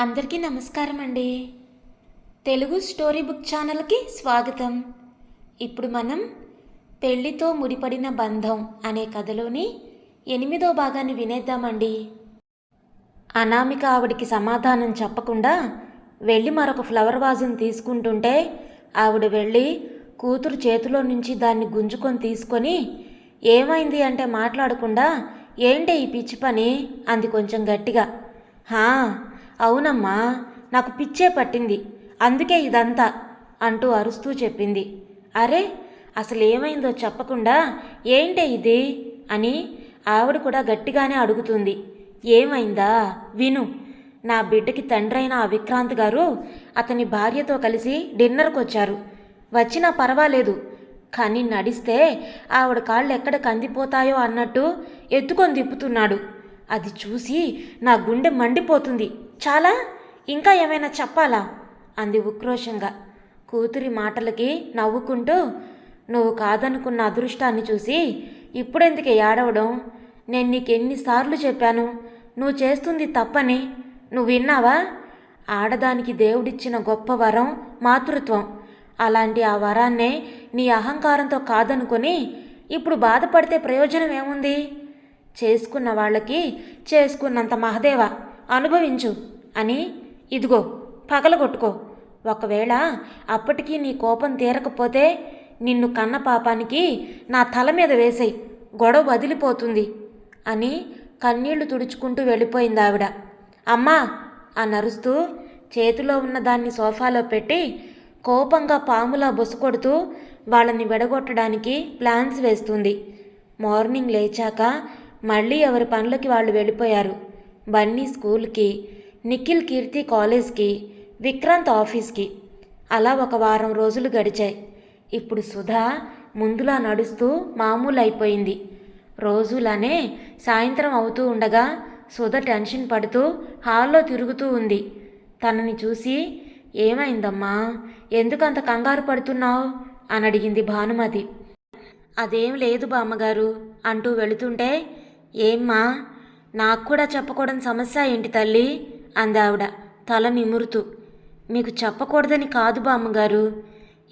అందరికీ నమస్కారం అండి తెలుగు స్టోరీ బుక్ ఛానల్కి స్వాగతం. ఇప్పుడు మనం పెళ్ళితో ముడిపడిన బంధం అనే కథలోని ఎనిమిదో భాగాన్ని వినేద్దామండి. అనామిక ఆవిడికి సమాధానం చెప్పకుండా వెళ్ళి మరొక ఫ్లవర్ వాజును తీసుకుంటుంటే ఆవిడ వెళ్ళి కూతురు చేతిలో నుంచి దాన్ని గుంజుకొని తీసుకొని ఏమైంది అంటే మాట్లాడకుండా ఏంటి ఈ పిచ్చి పని? అంది కొంచెం గట్టిగా. హా అవునమ్మా నాకు పిచ్చే పట్టింది. అందుకే ఇదంతా అంటూ అరుస్తూ చెప్పింది. అరే అసలు ఏమైందో చెప్పకుండా ఏంటే ఇది అని ఆవిడ కూడా గట్టిగానే అడుగుతుంది. ఏమైందా? విను. నా బిడ్డకి తండ్రైన ఆ విక్రాంత్ గారు అతని భార్యతో కలిసి డిన్నర్కి వచ్చారు వచ్చినా పర్వాలేదు. కానీ నడిస్తే ఆవిడ కాళ్ళు ఎక్కడ కందిపోతాయో అన్నట్టు ఎత్తుకొని తిప్పుతున్నాడు. అది చూసి నా గుండె మండిపోతుంది. చాలా? ఇంకా ఏమైనా చెప్పాలా? అంది ఉక్రోషంగా. కూతురి మాటలకి నవ్వుకుంటూ నువ్వు కాదనుకున్న అదృష్టాన్ని చూసి ఇప్పుడెందుకు ఏడవడం? నేను నీకెన్నిసార్లు చెప్పాను నువ్వు చేస్తుంది తప్పని. నువ్వు విన్నావా? ఆడదానికి దేవుడిచ్చిన గొప్ప వరం మాతృత్వం. అలాంటి ఆ వరాన్నే నీ అహంకారంతో కాదనుకొని ఇప్పుడు బాధపడితే ప్రయోజనం ఏముంది? చేసుకున్న వాళ్ళకి చేసుకున్నంత మహదేవ అనుభవించు అని ఇదిగో పగలగొట్టుకో. ఒకవేళ అప్పటికీ నీ కోపం తీరకపోతే నిన్ను కన్న పాపానికి నా తల మీద వేసేయి. గొడవ వదిలిపోతుంది అని కన్నీళ్ళు తుడుచుకుంటూ వెళ్ళిపోయింది ఆవిడ. అమ్మా అని అరుస్తూ చేతిలో ఉన్న దాన్ని సోఫాలో పెట్టి కోపంగా పాములా బొసుకొడుతూ వాళ్ళని విడగొట్టడానికి ప్లాన్స్ వేస్తుంది. మార్నింగ్ లేచాక మళ్ళీ ఎవరి పనులకి వాళ్ళు వెళ్ళిపోయారు. బన్నీ స్కూల్కి నిఖిల్ కీర్తి కాలేజ్కి విక్రాంత్ ఆఫీస్కి. అలా ఒక వారం రోజులు గడిచాయి. ఇప్పుడు సుధా ముందులా నడుస్తూ మామూలు అయిపోయింది రోజులానే సాయంత్రం అవుతూ ఉండగా సుధ టెన్షన్ పడుతూ హాల్లో తిరుగుతూ ఉంది. తనని చూసి ఏమైందమ్మా? ఎందుకంత కంగారు పడుతున్నావు? అని అడిగింది భానుమతి. అదేం లేదు బామ్మగారు అంటూ వెళుతుంటే ఏమ్మా నాకు కూడా చెప్పకూడని సమస్య ఏంటి తల్లి? అందావిడ తల నిమురుతూ. మీకు చెప్పకూడదని కాదు బామ్మగారు.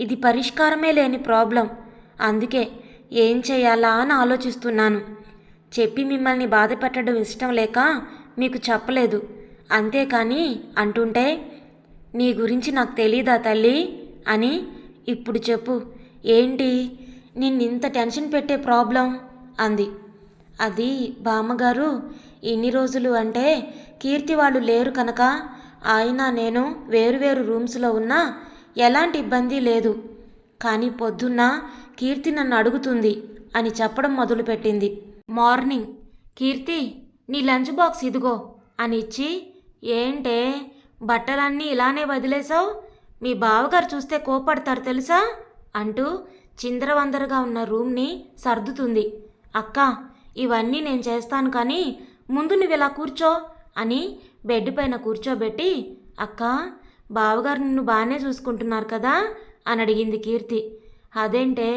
ఇది పరిష్కారమే లేని ప్రాబ్లం. అందుకే ఏం చేయాలా అని ఆలోచిస్తున్నాను. చెప్పి మిమ్మల్ని బాధ పెట్టడం ఇష్టం లేక మీకు చెప్పలేదు. అంతేకాని అంటుంటే నీ గురించి నాకు తెలీదా తల్లి అని ఇప్పుడు చెప్పు. ఏంటి? నిన్నింత టెన్షన్ పెట్టే ప్రాబ్లం అంది. అది బామ్మగారు ఇన్ని రోజులు అంటే కీర్తి వాళ్ళు లేరు కనుక ఆయన నేను వేరువేరు రూమ్స్లో ఉన్నా ఎలాంటి ఇబ్బంది లేదు. కానీ పొద్దున్న కీర్తి నన్ను అడుగుతుంది అని చెప్పడం మొదలుపెట్టింది. మార్నింగ్ కీర్తి నీ లంచ్ బాక్స్ ఇదిగో అని ఇచ్చి ఏంటే బట్టలన్నీ ఇలానే వదిలేసావు మీ బావగారు చూస్తే కోపడతారు తెలుసా? అంటూ చిందరవందరగా ఉన్న రూమ్ని సర్దుతుంది. అక్క ఇవన్నీ నేను చేస్తాను కానీ ముందు నువ్వు ఇలా కూర్చో అని బెడ్ పైన కూర్చోబెట్టి అక్క బావగారు నిన్ను బాగానే చూసుకుంటున్నారు కదా? అని అడిగింది కీర్తి. అదేంటే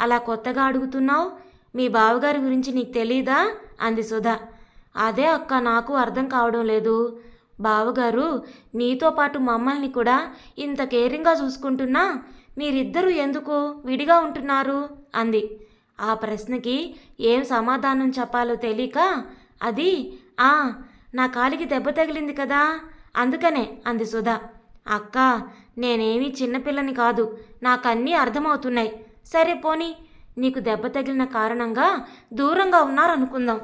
అలా కొత్తగా అడుగుతున్నావు? మీ బావగారి గురించి నీకు తెలీదా? అంది సుధా. అదే అక్క నాకు అర్థం కావడం లేదు. బావగారు నీతో పాటు మమ్మల్ని కూడా ఇంత కేరింగ్గా చూసుకుంటున్నా? మీరిద్దరూ ఎందుకు విడిగా ఉంటున్నారు? అంది. ఆ ప్రశ్నకి ఏం సమాధానం చెప్పాలో తెలియక అది ఆ నా కాలికి దెబ్బ తగిలింది కదా అందుకనే అంది సుధా. అక్క నేనేమీ చిన్నపిల్లని కాదు నాకన్నీ అర్థమవుతున్నాయి. సరే పోనీ నీకు దెబ్బ తగిలిన కారణంగా దూరంగా ఉన్నారనుకుందాం.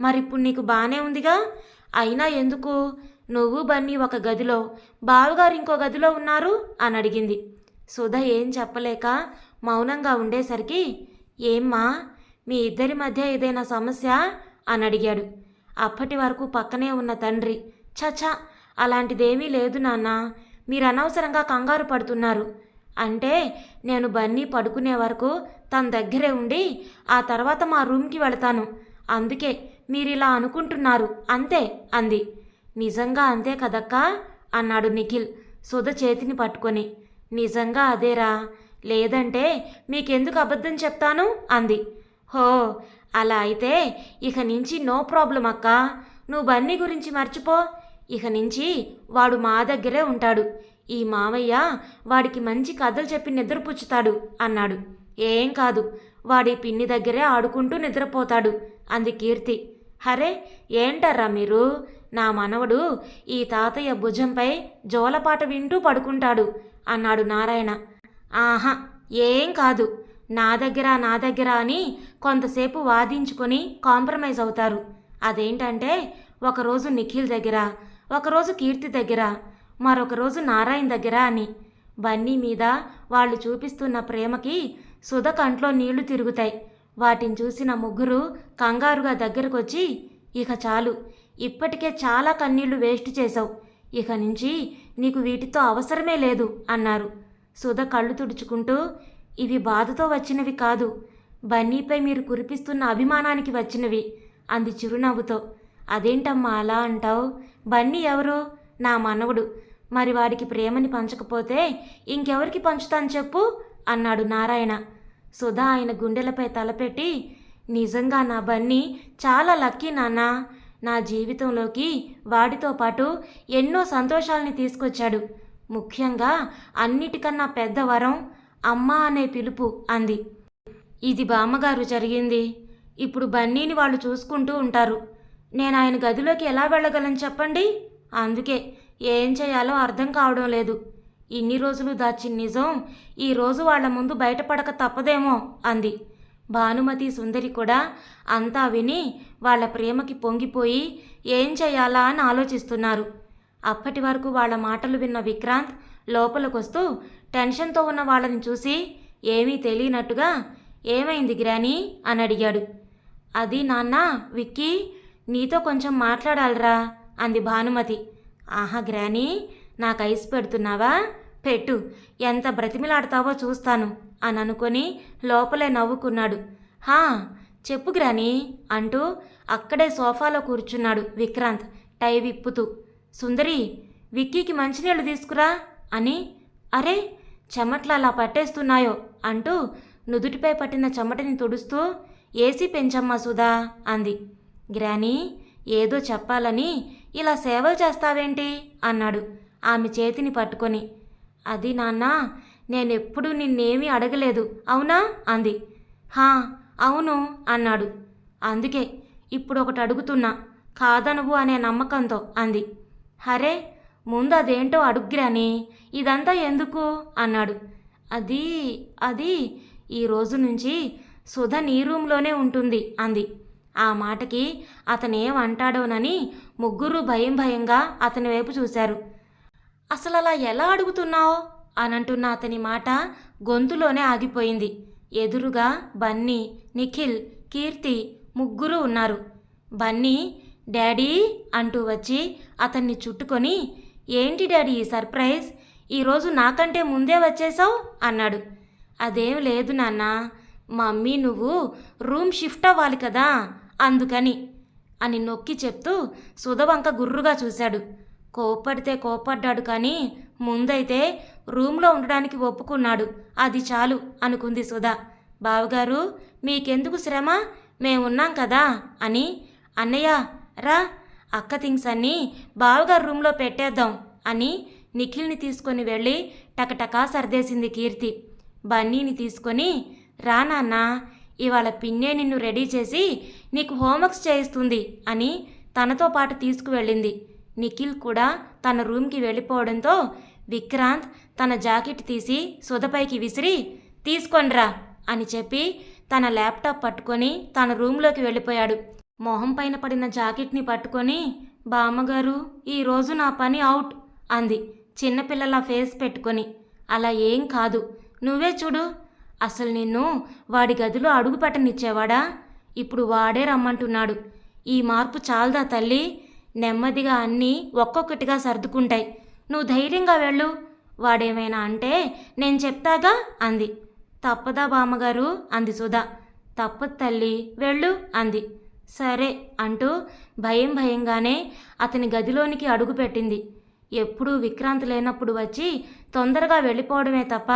మరిప్పుడు నీకు బాగానే ఉందిగా? అయినా ఎందుకు? నువ్వు బన్నీ ఒక గదిలో బావగారు ఇంకో గదిలో ఉన్నారు? అని అడిగింది. సుధ ఏం చెప్పలేక మౌనంగా ఉండేసరికి ఏమ్మా మీ ఇద్దరి మధ్య ఏదైనా సమస్య? అని అడిగాడు. అప్పటి వరకు పక్కనే ఉన్న తండ్రి చచా అలాంటిదేమీ లేదు నాన్న మీరు అనవసరంగా కంగారు పడుతున్నారు. అంటే నేను బన్నీ పడుకునే వరకు తన దగ్గరే ఉండి ఆ తర్వాత మా రూమ్కి వెళతాను. అందుకే మీరు ఇలా అనుకుంటున్నారు అంతే అంది. నిజంగా అంతే కదక్కా? అన్నాడు నిఖిల్ సుధ చేతిని పట్టుకొని. నిజంగా అదేరా? లేదంటే మీకెందుకు అబద్ధం చెప్తాను? అంది. హో అలా అయితే ఇక నుంచి నో ప్రాబ్లం అక్క. నువ్వు బన్నీ గురించి మర్చిపో. ఇక నుంచి వాడు మా దగ్గరే ఉంటాడు. ఈ మావయ్య వాడికి మంచి కథలు చెప్పి నిద్రపుచ్చుతాడు అన్నాడు. ఏం కాదు వాడి పిన్ని దగ్గరే ఆడుకుంటూ నిద్రపోతాడు అంది కీర్తి. హరే ఏంటర్రా మీరు? నా మనవడు ఈ తాతయ్య భుజంపై జోలపాట వింటూ పడుకుంటాడు అన్నాడు నారాయణ. ఆహా ఏం కాదు. నా దగ్గర నా దగ్గర అని కొంతసేపు వాదించుకొని కాంప్రమైజ్ అవుతారు. అదేంటంటే ఒకరోజు నిఖిల్ దగ్గర ఒకరోజు కీర్తి దగ్గర మరొక రోజు నారాయణ దగ్గర అని. బన్నీ మీద వాళ్ళు చూపిస్తున్న ప్రేమకి సుధ కంట్లో నీళ్ళు తిరుగుతాయి. వాటిని చూసిన ముగ్గురు కంగారుగా దగ్గరకొచ్చి ఇక చాలు. ఇప్పటికే చాలా కన్నీళ్ళు వేస్ట్ చేశావు. ఇక నుంచి నీకు వీటితో అవసరమే లేదు అన్నారు. సుధ కళ్ళు తుడుచుకుంటూ ఇవి బాధతో వచ్చినవి కాదు. బన్నీపై మీరు కురిపిస్తున్న అభిమానానికి వచ్చినవి. అంది చిరునవ్వుతో. అదేంటమ్మా అలా అంటావు? బన్నీ ఎవరు? నా మనవడు. మరి వాడికి ప్రేమని పంచకపోతే ఇంకెవరికి పంచుతాను చెప్పు అన్నాడు నారాయణ. సుధా ఆయన గుండెలపై తలపెట్టి నిజంగా నా బన్నీ చాలా లక్కీ నాన్న. నా జీవితంలోకి వాడితో పాటు ఎన్నో సంతోషాలని తీసుకొచ్చాడు. ముఖ్యంగా అన్నిటికన్నా పెద్ద వరం అమ్మ అనే పిలుపు అంది. ఇది బామ్మగారు జరిగింది. ఇప్పుడు బన్నీని వాళ్ళు చూసుకుంటూ ఉంటారు. నేను ఆయన గదిలోకి ఎలా వెళ్ళగలను చెప్పండి? అందుకే ఏం చేయాలో అర్థం కావడం లేదు. ఇన్ని రోజులు దాచిన నిజం ఈ రోజు వాళ్ళ ముందు బయటపడక తప్పదేమో అంది. భానుమతి సుందరి కూడా అంతా విని వాళ్ళ ప్రేమకి పొంగిపోయి ఏం చేయాలా అని ఆలోచిస్తున్నారు. అప్పటి వరకు వాళ్ళ మాటలు విన్న విక్రాంత్ లోపలికొస్తూ టెన్షన్తో ఉన్న వాళ్ళని చూసి ఏమీ తెలియనట్టుగా ఏమైంది గ్రాని? అని అడిగాడు. అది నాన్న విక్కీ నీతో కొంచెం మాట్లాడాలిరా అంది భానుమతి. ఆహా గ్రాని నాకు ఐస్ పెడుతున్నావా? పెట్టు ఎంత బ్రతిమిలాడతావో చూస్తాను అని అనుకొని లోపలే నవ్వుకున్నాడు. హా చెప్పు గ్రాని అంటూ అక్కడే సోఫాలో కూర్చున్నాడు విక్రాంత్ టై విప్పుతూ. సుందరి విక్కీకి మంచినీళ్ళు తీసుకురా అని అరే చెమట్లు అలా పట్టేస్తున్నాయో అంటూ నుదుటిపై పట్టిన చెమటని తుడుస్తూ ఏసీ పెంచమ్మా సుధా అంది. గ్రానీ ఏదో చెప్పాలని ఇలా సేవలు చేస్తావేంటి? అన్నాడు ఆమె చేతిని పట్టుకొని. అది నాన్న నేనెప్పుడు నిన్నేమీ అడగలేదు అవునా? అంది. హా అవును అన్నాడు. అందుకే ఇప్పుడు ఒకటి అడుగుతున్నా కాదనువు అనే నమ్మకంతో అంది. హరే ముందు అదేంటో అడుగ్రాని ఇదంతా ఎందుకు? అన్నాడు. అది అది ఈ రోజు నుంచి సుధ నీ రూమ్లోనే ఉంటుంది అంది. ఆ మాటకి అతనేం అంటాడోనని ముగ్గురు భయం భయంగా అతని వైపు చూశారు. అసలు అలా ఎలా అడుగుతున్నావు? అనంటున్న అతని మాట గొంతులోనే ఆగిపోయింది. ఎదురుగా బన్నీ నిఖిల్ కీర్తి ముగ్గురు ఉన్నారు. బన్నీ డాడీ అంటూ వచ్చి అతన్ని చుట్టుకొని ఏంటి డాడీ ఈ సర్ప్రైజ్? ఈరోజు నాకంటే ముందే వచ్చేసావు? అన్నాడు. అదేం లేదు నాన్న. మమ్మీ నువ్వు రూమ్ షిఫ్ట్ అవ్వాలి కదా అందుకని అని నొక్కి చెప్తూ సుధవంక గుర్రుగా చూశాడు. కోప్పడితే కోప్పడ్డాడు కానీ ముందైతే రూమ్లో ఉండడానికి ఒప్పుకున్నాడు. అది చాలు అనుకుంది సుధా. బావగారు మీకెందుకు శ్రమ? మేమున్నాం కదా అని అన్నయ్య రా అక్క థింగ్స్ అన్నీ బావగారు రూమ్లో పెట్టేద్దాం అని నిఖిల్ని తీసుకొని వెళ్ళి టకటకా సర్దేసింది కీర్తి. బన్నీని తీసుకొని రా నాన్న ఇవాళ పిన్నే నిన్ను రెడీ చేసి నీకు హోంవర్క్స్ చేయిస్తుంది అని తనతో పాటు తీసుకువెళ్ళింది. నిఖిల్ కూడా తన రూమ్కి వెళ్ళిపోవడంతో విక్రాంత్ తన జాకెట్ తీసి సుధపైకి విసిరి తీసుకొనిరా అని చెప్పి తన ల్యాప్టాప్ పట్టుకొని తన రూమ్లోకి వెళ్ళిపోయాడు. మొహం పైన పడిన జాకెట్ని పట్టుకొని బామ్మగారు ఈరోజు నా పని అవుట్ అంది చిన్నపిల్లల ఫేస్ పెట్టుకొని. అలా ఏం కాదు. నువ్వే చూడు. అసలు నిన్ను వాడి గదిలో అడుగు పెట్టనిచ్చేవాడా? ఇప్పుడు వాడే రమ్మంటున్నాడు. ఈ మార్పు చాలదా తల్లి? నెమ్మదిగా అన్నీ ఒక్కొక్కటిగా సర్దుకుంటాయి. నువ్వు ధైర్యంగా వెళ్ళు. వాడేమైనా అంటే నేను చెప్తాగా అంది. తప్పదా బామ్మగారు అంది సుధా. తప్పదు తల్లి. వెళ్ళు అంది. సరే అంటూ భయం భయంగానే అతని గదిలోనికి అడుగుపెట్టింది ఎప్పుడూ విక్రాంతి లేనప్పుడు వచ్చి తొందరగా వెళ్ళిపోవడమే తప్ప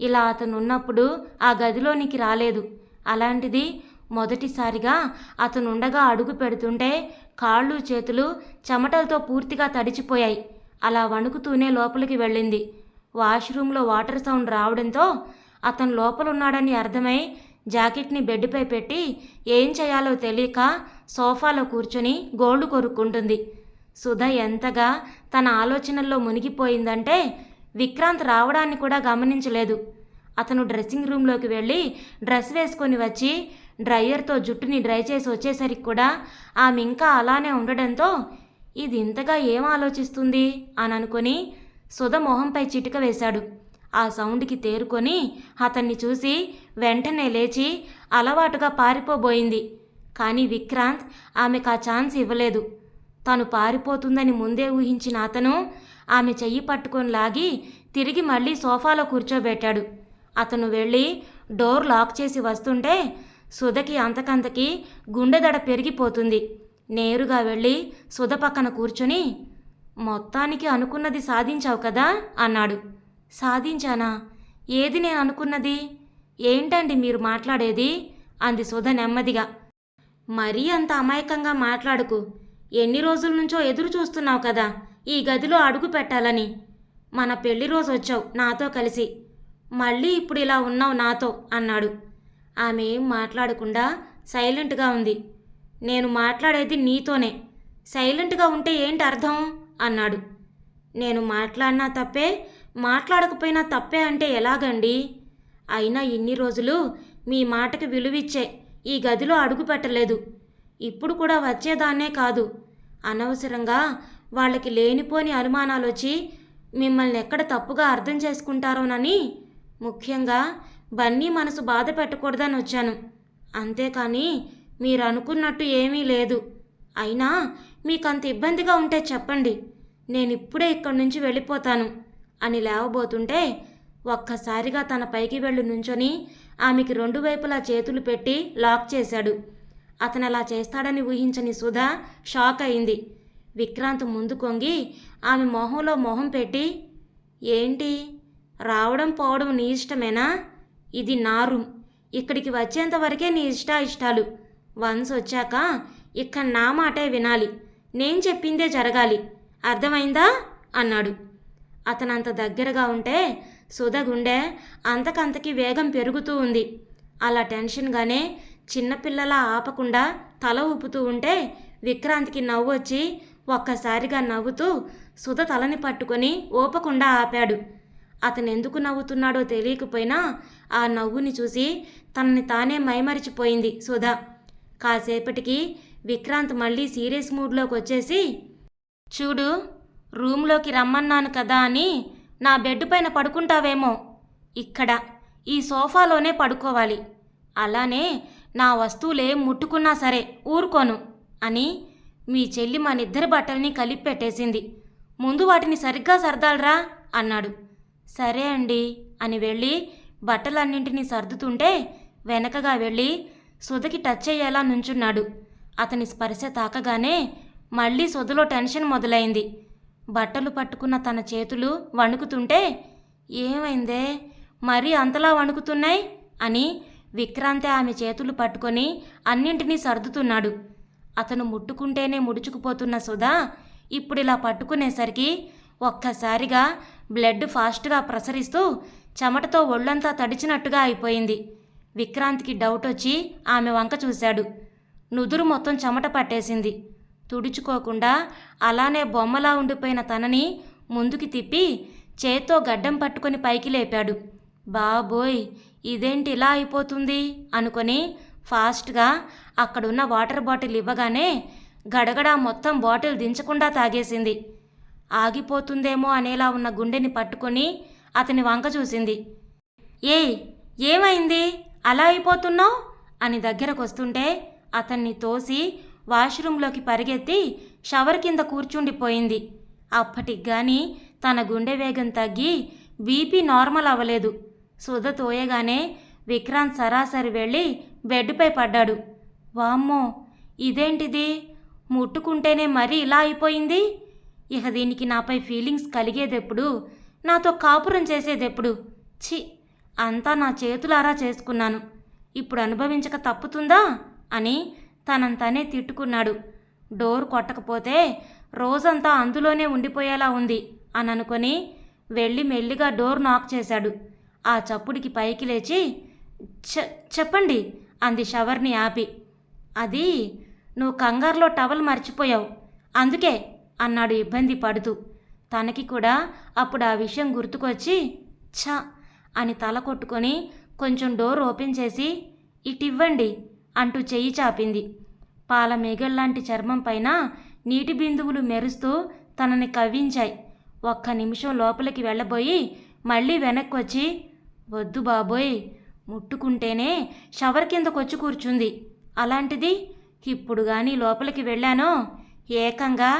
ఇలా అతను ఉన్నప్పుడు ఆ గదిలోనికి రాలేదు. అలాంటిది మొదటిసారిగా అతను ఉండగా అడుగు పెడుతుంటే కాళ్ళు చేతులు చెమటలతో పూర్తిగా తడిచిపోయాయి. అలా వణుకుతూనే లోపలికి వెళ్ళింది. వాష్రూమ్లో వాటర్ సౌండ్ రావడంతో అతను లోపలున్నాడని అర్థమై జాకెట్ని బెడ్పై పెట్టి ఏం చేయాలో తెలియక సోఫాలో కూర్చొని గోల్డ్ కొరుక్కుంటుంది. సుధ ఎంతగా తన ఆలోచనల్లో మునిగిపోయిందంటే విక్రాంత్ రావడాన్ని కూడా గమనించలేదు. అతను డ్రెస్సింగ్ రూమ్లోకి వెళ్ళి డ్రెస్ వేసుకొని వచ్చి డ్రైయర్తో జుట్టుని డ్రై చేసి వచ్చేసరికి కూడా ఆమె ఇంకా అలానే ఉండడంతో ఇది ఇంతగా ఏం ఆలోచిస్తుంది అని అనుకొని సుధ మొహంపై చిటిక వేశాడు. ఆ సౌండ్కి తేరుకొని అతన్ని చూసి వెంటనే లేచి అలవాటుగా పారిపోబోయింది. కానీ విక్రాంత్ ఆమెకు ఆ ఛాన్స్ ఇవ్వలేదు. తను పారిపోతుందని ముందే ఊహించిన అతను ఆమె చెయ్యి పట్టుకొని లాగి తిరిగి మళ్ళీ సోఫాలో కూర్చోబెట్టాడు. అతను వెళ్ళి డోర్ లాక్ చేసి వస్తుంటే సుధకి అంతకంతకి గుండెదడ పెరిగిపోతుంది. నేరుగా వెళ్ళి సుధ పక్కన కూర్చొని మొత్తానికి అనుకున్నది సాధించావు కదా అన్నాడు. సాధించానా? ఏది నేను అనుకున్నది? ఏంటండి మీరు మాట్లాడేది? అంది సుధ నెమ్మదిగా. మరీ అంత అమాయకంగా మాట్లాడుకు. ఎన్ని రోజుల నుంచో ఎదురు చూస్తున్నావు కదా ఈ గదిలో అడుగు పెట్టాలని. మన పెళ్ళి రోజు వచ్చావు నాతో కలిసి. మళ్ళీ ఇప్పుడు ఇలా ఉన్నావు నాతో అన్నాడు. ఆమె ఏం మాట్లాడకుండా సైలెంట్గా ఉంది. నేను మాట్లాడేది నీతోనే. సైలెంట్గా ఉంటే ఏంటి అర్థం? అన్నాడు. నేను మాట్లాడినా తప్పే మాట్లాడకపోయినా తప్పే అంటే ఎలాగండి? అయినా ఇన్ని రోజులు మీ మాటకి విలువిచ్చే ఈ గదిలో అడుగు పెట్టలేదు. ఇప్పుడు కూడా వచ్చేదాన్నే కాదు. అనవసరంగా వాళ్ళకి లేనిపోని అనుమానాలు వచ్చి మిమ్మల్ని ఎక్కడ తప్పుగా అర్థం చేసుకుంటారోనని ముఖ్యంగా బన్నీ మనసు బాధ పెట్టకూడదని వచ్చాను. అంతేకాని మీరు అనుకున్నట్టు ఏమీ లేదు. అయినా మీకు అంత ఇబ్బందిగా ఉంటే చెప్పండి. నేను ఇప్పుడే ఇక్కడి నుంచి వెళ్ళిపోతాను. అని లేవబోతుంటే ఒక్కసారిగా తన పైకి వెళ్ళి నుంచొని ఆమెకి రెండు వైపులా చేతులు పెట్టి లాక్ చేశాడు. అతను అలా చేస్తాడని ఊహించని సుధా షాక్ అయింది. విక్రాంత్ ముందు కొంగి ఆమె మొహంలో మొహం పెట్టి ఏంటి? రావడం పోవడం నీ ఇష్టమేనా? ఇది నా రూమ్. ఇక్కడికి వచ్చేంత వరకే నీ ఇష్ట ఇష్టాలు వన్స్ వచ్చాక ఇక్కడ నా మాటే వినాలి. నేను చెప్పిందే జరగాలి. అర్థమైందా? అన్నాడు. అతనంత దగ్గరగా ఉంటే సుధ గుండె అంతకంతకి వేగం పెరుగుతూ ఉంది. అలా టెన్షన్గానే చిన్నపిల్లలా ఆపకుండా తల ఊపుతూ ఉంటే విక్రాంత్కి నవ్వు వచ్చి ఒక్కసారిగా నవ్వుతూ సుధ తలని పట్టుకొని ఊపకుండా ఆపాడు. అతను ఎందుకు నవ్వుతున్నాడో తెలియకపోయినా ఆ నవ్వుని చూసి తనని తానే మైమరిచిపోయింది సుధ. కాసేపటికి విక్రాంత్ మళ్ళీ సీరియస్ మూడ్లోకి వచ్చేసి చూడు రూమ్లోకి రమ్మన్నాను కదా అని నా బెడ్ పైన పడుకుంటావేమో. ఇక్కడ ఈ సోఫాలోనే పడుకోవాలి. అలానే నా వస్తువులే ముట్టుకున్నా సరే ఊరుకోను అని మీ చెల్లి మనిద్దరి బట్టల్ని కలిపి పెట్టేసింది ముందు వాటిని సరిగ్గా సర్దాలరా అన్నాడు. సరే అండి అని వెళ్ళి బట్టలన్నింటినీ సర్దుతుంటే వెనకగా వెళ్ళి సుధకి టచ్ అయ్యేలా నుంచున్నాడు. అతని స్పర్శ తాకగానే మళ్ళీ సుధలో టెన్షన్ మొదలైంది. బట్టలు పట్టుకున్న తన చేతులు వణుకుతుంటే ఏమైందే? మరీ అంతలా వణుకుతున్నాయి? అని విక్రాంతి ఆమె చేతులు పట్టుకొని అన్నింటినీ సర్దుతున్నాడు. అతను ముట్టుకుంటేనే ముడుచుకుపోతున్న సుధా ఇప్పుడు ఇలా పట్టుకునేసరికి ఒక్కసారిగా బ్లడ్ ఫాస్ట్గా ప్రసరిస్తూ చెమటతో ఒళ్ళంతా తడిచినట్టుగా అయిపోయింది. విక్రాంత్కి డౌట్ వచ్చి ఆమె వంక చూశాడు. నుదురు మొత్తం చెమట పట్టేసింది. తుడుచుకోకుండా అలానే బొమ్మలా ఉండిపోయిన తనని ముందుకి తిప్పి చేత్తో గడ్డం పట్టుకొని పైకి లేపాడు. బాబోయ్ ఇదేంటి ఇలా అయిపోతుంది? అనుకొని ఫాస్ట్గా అక్కడున్న వాటర్ బాటిల్ ఇవ్వగానే గడగడా మొత్తం బాటిల్ దించకుండా తాగేసింది. ఆగిపోతుందేమో అనేలా ఉన్న గుండెని పట్టుకొని అతని వంక చూసింది. ఏయ్ ఏమైంది? అలా అయిపోతున్నావు? అని దగ్గరకు వస్తుంటే అతన్ని తోసి వాష్రూంలోకి పరిగెత్తి షవర్ కింద కూర్చుండిపోయింది. అప్పటికి కానీ తన గుండె వేగం తగ్గి బీపీ నార్మల్ అవ్వలేదు. సుధ తోయగానే విక్రాంత్ సరాసరి వెళ్ళి బెడ్పై పడ్డాడు. వామ్మో ఇదేంటిది? ముట్టుకుంటేనే మరీ ఇలా అయిపోయింది? ఇక దీనికి నాపై ఫీలింగ్స్ కలిగేదెప్పుడు? నాతో కాపురం చేసేదెప్పుడు? ఛీ అంతా నా చేతులారా చేసుకున్నాను. ఇప్పుడు అనుభవించక తప్పుతుందా? అని తనంతనే తిట్టుకున్నాడు. డోర్ కొట్టకపోతే రోజంతా అందులోనే ఉండిపోయేలా ఉంది అని అనుకొని వెళ్ళి మెల్లిగా డోర్ నాక్ చేశాడు. ఆ చప్పుడికి పైకి లేచి "చె- చెప్పండి అంది షవర్ని ఆపి. అది నువ్వు కంగారులో టవల్ మర్చిపోయావు. అందుకే అన్నాడు ఇబ్బంది పడుతూ. తనకి కూడా అప్పుడు ఆ విషయం గుర్తుకొచ్చి ఛ అని తల కొట్టుకొని కొంచెం డోర్ ఓపెన్ చేసి ఇటివ్వండి అంటూ చెయ్యి చాపింది. పాల మేఘల్లాంటి చర్మం పైన నీటి బిందువులు మెరుస్తూ తనని కవ్వించాయి. ఒక్క నిమిషం లోపలికి వెళ్ళబోయి మళ్ళీ వెనక్కి వచ్చి వద్దు బాబోయ్ ముట్టుకుంటేనే షవర్ కిందకొచ్చి కూర్చుంది. అలాంటిది ఇప్పుడు కానీ లోపలికి వెళ్ళానో? ఏకంగా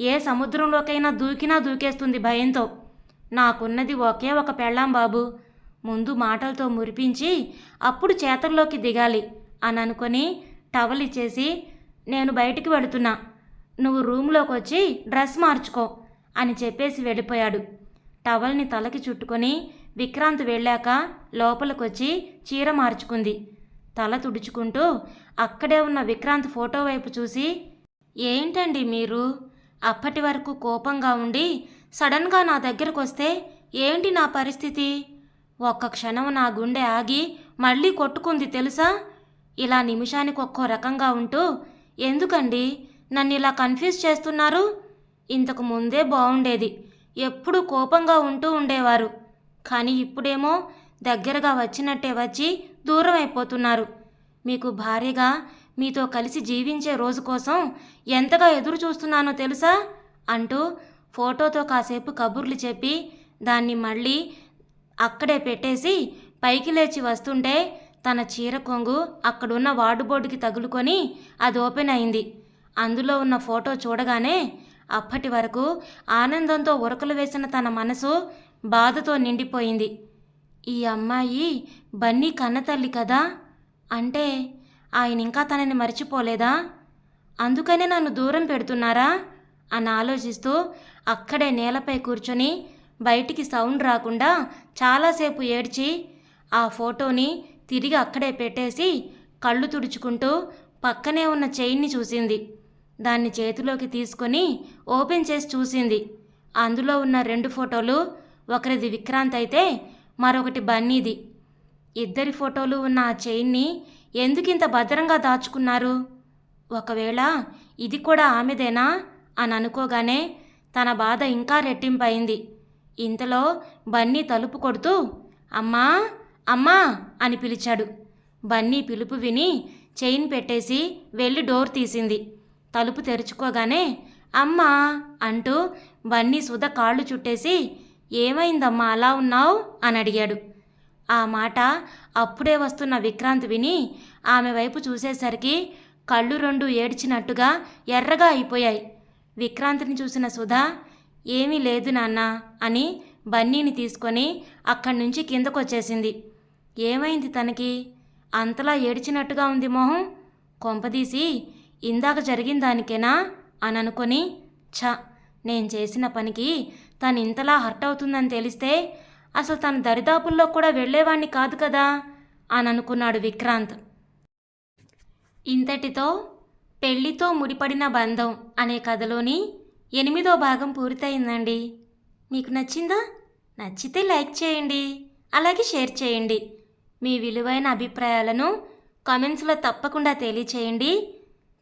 ఏ సముద్రంలోకైనా దూకినా దూకేస్తుంది భయంతో. నాకున్నది ఒకే ఒక పెళ్ళాం బాబు. ముందు మాటలతో మురిపించి అప్పుడు చేతల్లోకి దిగాలి. అని అనుకొని టవల్ ఇచ్చేసి నేను బయటికి వెళుతున్నా. నువ్వు రూమ్లోకి వచ్చి డ్రెస్ మార్చుకో అని చెప్పేసి వెళ్ళిపోయాడు. టవల్ని తలకి చుట్టుకొని విక్రాంత్ వెళ్ళాక లోపలికొచ్చి చీర మార్చుకుంది. తల తుడుచుకుంటూ అక్కడే ఉన్న విక్రాంత్ ఫోటో వైపు చూసి ఏంటండి మీరు? అప్పటి వరకు కోపంగా ఉండి సడన్గా నా దగ్గరకు వస్తే ఏంటి నా పరిస్థితి? ఒక్క క్షణం నా గుండె ఆగి మళ్ళీ కొట్టుకుంది తెలుసా? ఇలా నిమిషానికి ఒక్కో రకంగా ఉంటూ ఎందుకండి? నన్ను ఇలా కన్ఫ్యూజ్ చేస్తున్నారు? ఇంతకు ముందే బాగుండేది ఎప్పుడూ కోపంగా ఉంటూ ఉండేవారు. కానీ ఇప్పుడేమో దగ్గరగా వచ్చినట్టే వచ్చి దూరం అయిపోతున్నారు మీకు భార్యగా మీతో కలిసి జీవించే రోజు కోసం ఎంతగా ఎదురు చూస్తున్నానో తెలుసా? అంటూ ఫోటోతో కాసేపు కబుర్లు చెప్పి దాన్ని మళ్ళీ అక్కడే పెట్టేసి పైకి లేచి వస్తుంటే తన చీర కొంగు అక్కడున్న వార్డుబోర్డుకి తగులుకొని అది ఓపెన్ అయింది. అందులో ఉన్న ఫోటో చూడగానే అప్పటి వరకు ఆనందంతో ఉరకలు వేసిన తన మనసు బాధతో నిండిపోయింది. ఈ అమ్మాయి బన్నీ కన్నతల్లి కదా? అంటే ఆయన ఇంకా తనని మర్చిపోలేదా? అందుకనే నన్ను దూరం పెడుతున్నారా? అని ఆలోచిస్తూ అక్కడే నేలపై కూర్చొని బయటికి సౌండ్ రాకుండా చాలాసేపు ఏడ్చి ఆ ఫోటోని తిరిగి అక్కడే పెట్టేసి కళ్ళు తుడుచుకుంటూ పక్కనే ఉన్న చైన్ని చూసింది. దాన్ని చేతిలోకి తీసుకొని ఓపెన్ చేసి చూసింది. అందులో ఉన్న రెండు ఫోటోలు ఒకరిది విక్రాంత్ అయితే మరొకటి బన్నీది. ఇద్దరి ఫోటోలు ఉన్న ఆ చైన్ని ఎందుకింత భద్రంగా దాచుకున్నారు? ఒకవేళ ఇది కూడా ఆమెదేనా అని అనుకోగానే తన బాధ ఇంకా రెట్టింపయింది. ఇంతలో బన్నీ తలుపు కొడుతూ అమ్మా అమ్మా అని పిలిచాడు. బన్నీ పిలుపు విని చైన్ పెట్టేసి వెళ్ళి డోర్ తీసింది. తలుపు తెరుచుకోగానే అమ్మా అంటూ బన్నీ సుధ కాళ్ళు చుట్టేసి ఏమైందమ్మా అలా ఉన్నావు? అని అడిగాడు. ఆ మాట అప్పుడే వస్తున్న విక్రాంత్ విని ఆమె వైపు చూసేసరికి కళ్ళు రెండు ఏడ్చినట్టుగా ఎర్రగా అయిపోయాయి. విక్రాంత్ని చూసిన సుధా ఏమీ లేదు నాన్న అని బన్నీని తీసుకొని అక్కడి నుంచి కిందకొచ్చేసింది. ఏమైంది తనకి? అంతలా ఏడిచినట్టుగా ఉంది మొహం. కొంపదీసి ఇందాక జరిగిన దానికేనా? అని అనుకొని ఛ నేను చేసిన పనికి తను ఇంతలా హర్ట్ అవుతుందని తెలిస్తే అసలు తన దరిదాపుల్లో కూడా వెళ్ళేవాణ్ణి కాదు కదా? అని అనుకున్నాడు విక్రాంత్. ఇంతటితో పెళ్ళితో ముడిపడిన బంధం అనే కథలోని ఎనిమిదో భాగం పూర్తయిందండి. మీకు నచ్చిందా? నచ్చితే లైక్ చేయండి. అలాగే షేర్ చేయండి. మీ విలువైన అభిప్రాయాలను కామెంట్స్లో తప్పకుండా తెలియచేయండి.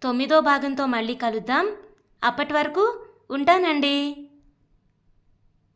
తొమ్మిదో భాగంతో మళ్ళీ కలుద్దాం. అప్పటి వరకు ఉంటానండి.